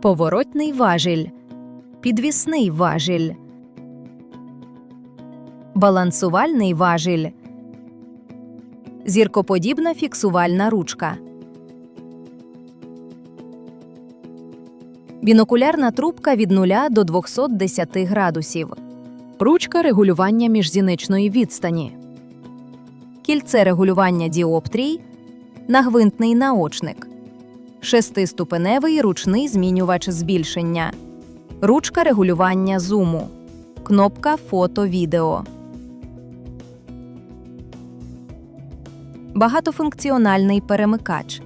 поворотний важіль, підвісний важіль, балансувальний важіль, зіркоподібна фіксувальна ручка. Бінокулярна трубка від 0 до 210 градусів. Ручка регулювання міжзіничної відстані. Кільце регулювання діоптрій. Нагвинтний наочник. Шестиступеневий ручний змінювач збільшення. Ручка регулювання зуму. Кнопка фото-відео. Багатофункціональний перемикач.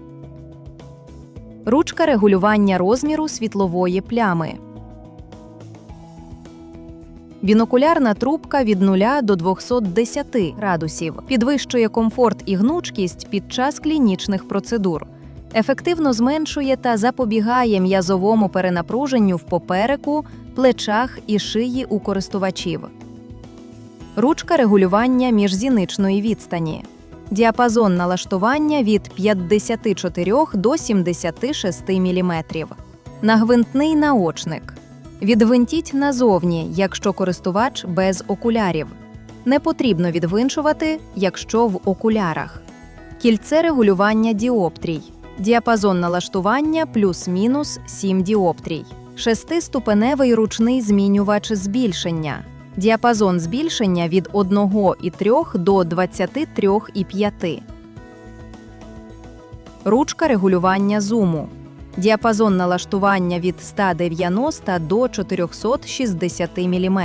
Ручка регулювання розміру світлової плями. Бінокулярна трубка від 0 до 210 градусів підвищує комфорт і гнучкість під час клінічних процедур. Ефективно зменшує та запобігає м'язовому перенапруженню в попереку, плечах і шиї у користувачів. Ручка регулювання міжзіничної відстані. Діапазон налаштування від 54 до 76 мм. Нагвинтний наочник. Відвинтіть назовні, якщо користувач без окулярів. Не потрібно відвинчувати, якщо в окулярах. Кільце регулювання діоптрій. Діапазон налаштування плюс-мінус 7 діоптрій. Шестиступеневий ручний змінювач збільшення. Діапазон збільшення від 1,3 до 23,5. Ручка регулювання зуму. Діапазон налаштування від 190 до 460 мм.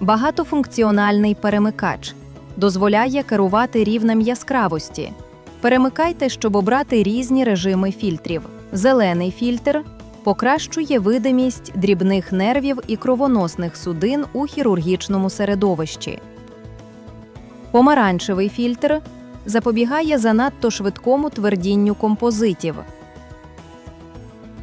Багатофункціональний перемикач. Дозволяє керувати рівнем яскравості. Перемикайте, щоб обрати різні режими фільтрів. Зелений фільтр покращує видимість дрібних нервів і кровоносних судин у хірургічному середовищі. Помаранчевий фільтр запобігає занадто швидкому твердінню композитів.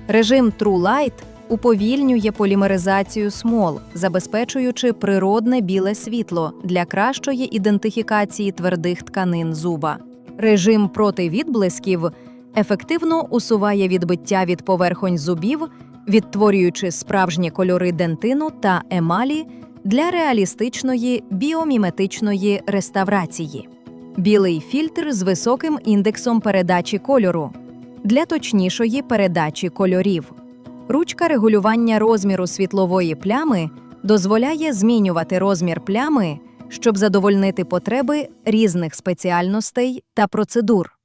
Режим True Light уповільнює полімеризацію смол, забезпечуючи природне біле світло для кращої ідентифікації твердих тканин зуба. Режим проти відблисків ефективно усуває відбиття від поверхонь зубів, відтворюючи справжні кольори дентину та емалі для реалістичної біоміметичної реставрації. Білий фільтр з високим індексом передачі кольору для точнішої передачі кольорів. Ручка регулювання розміру світлової плями дозволяє змінювати розмір плями, щоб задовольнити потреби різних спеціальностей та процедур.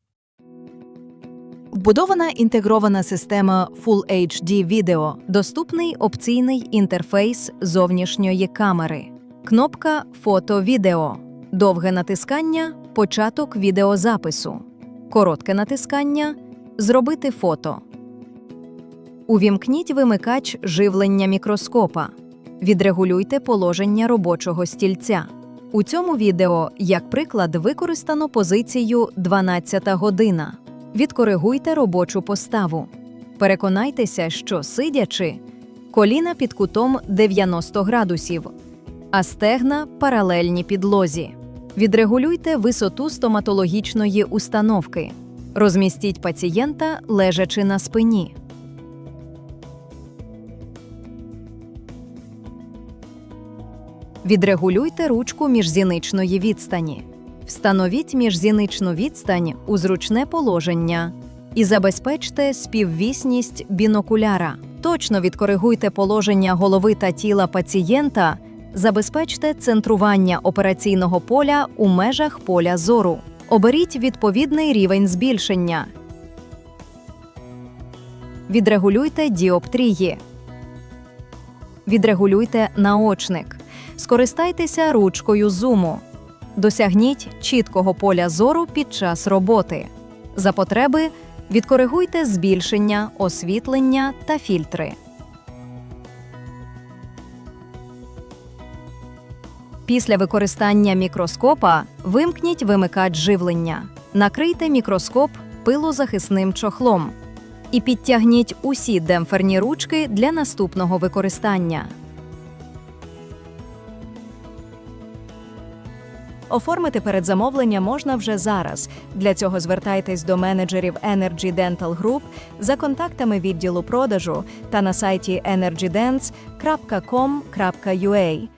Вбудована інтегрована система Full HD відео, доступний опційний інтерфейс зовнішньої камери, кнопка Фото-відео, довге натискання початок відеозапису, коротке натискання Зробити фото. Увімкніть вимикач живлення мікроскопа. Відрегулюйте положення робочого стільця. У цьому відео, як приклад, використано позицію 12 година. Відкоригуйте робочу поставу. Переконайтеся, що сидячи, коліна під кутом 90 градусів, а стегна паралельні підлозі. Відрегулюйте висоту стоматологічної установки. Розмістіть пацієнта лежачи на спині. Відрегулюйте ручку міжзіничної відстані. Встановіть міжзіничну відстань у зручне положення і забезпечте співвісність бінокуляра. Точно відкоригуйте положення голови та тіла пацієнта, забезпечте центрування операційного поля у межах поля зору. Оберіть відповідний рівень збільшення. Відрегулюйте діоптрії. Відрегулюйте наочник. Скористайтеся ручкою зуму. Досягніть чіткого поля зору під час роботи. За потреби відкоригуйте збільшення, освітлення та фільтри. Після використання мікроскопа вимкніть вимикач живлення, накрийте мікроскоп пилозахисним чохлом і підтягніть усі демпферні ручки для наступного використання. Оформити передзамовлення можна вже зараз. Для цього звертайтесь до менеджерів Energy Dental Group за контактами відділу продажу та на сайті energydents.com.ua.